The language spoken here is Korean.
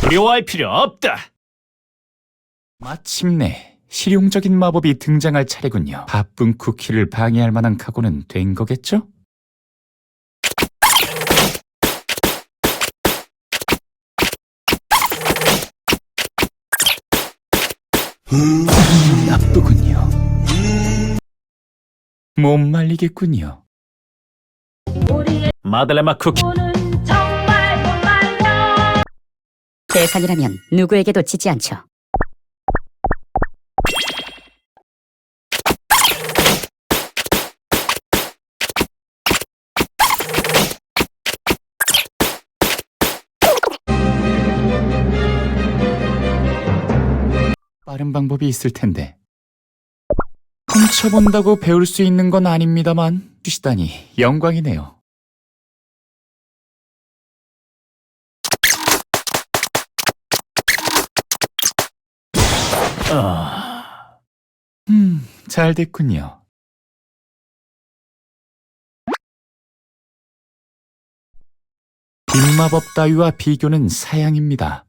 두려워할 필요 없다. 마침내 실용적인 마법이 등장할 차례군요. 바쁜 쿠키를 방해할 만한 각오는 된 거겠죠? 나쁘군요. 못 말리겠군요. 마들레마 쿠키 대상이라면 누구에게도 지지 않죠. 빠른 방법이 있을 텐데. 훔쳐본다고 배울 수 있는 건 아닙니다만 주시다니 영광이네요. 아, 음, 잘 됐군요. 빗마법 따위와 비교는 사양입니다.